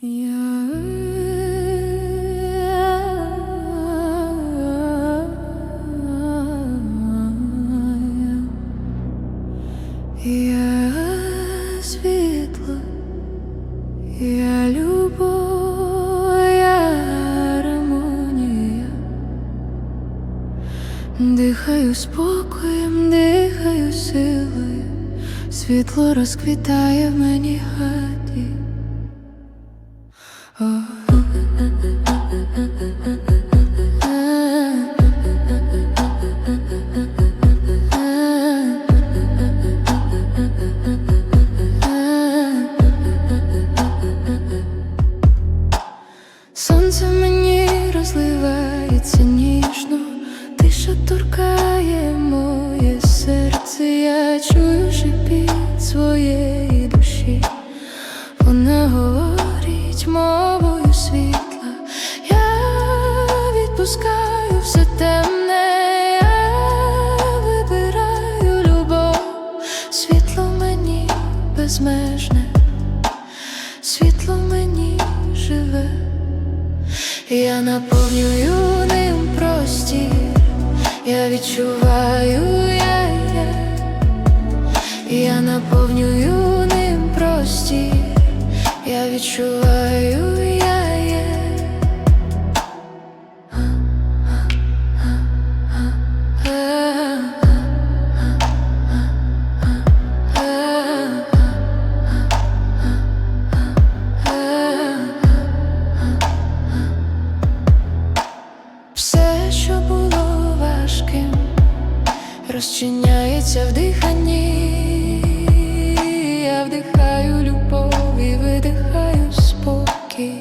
Я світло, я любов, я. Дихаю спокоєм, дихаю силою, світло розквітає в мені хаті. Розливається ніжно, тиша торкає моє серце, я чую шепіт своєї душі. Вона говорить мовою світла, я відпускаю все темне, я вибираю любов, світло мені безмежне, світло мені живе. Я наповнюю ним простір, я відчуваю я, я, я наповнюю ним простір, я відчуваю розчиняється в диханні. Я вдихаю любов і видихаю спокій.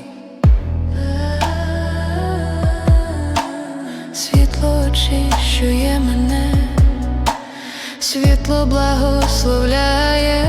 Світло очищує мене, світло благословляє.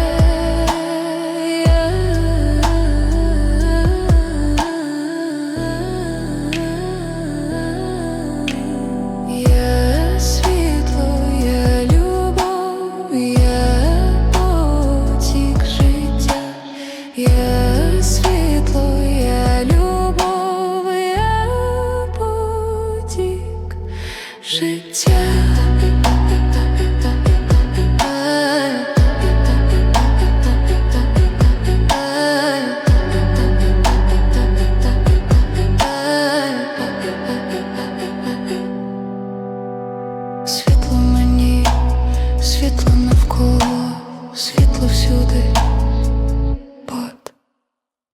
навколо світло всюди.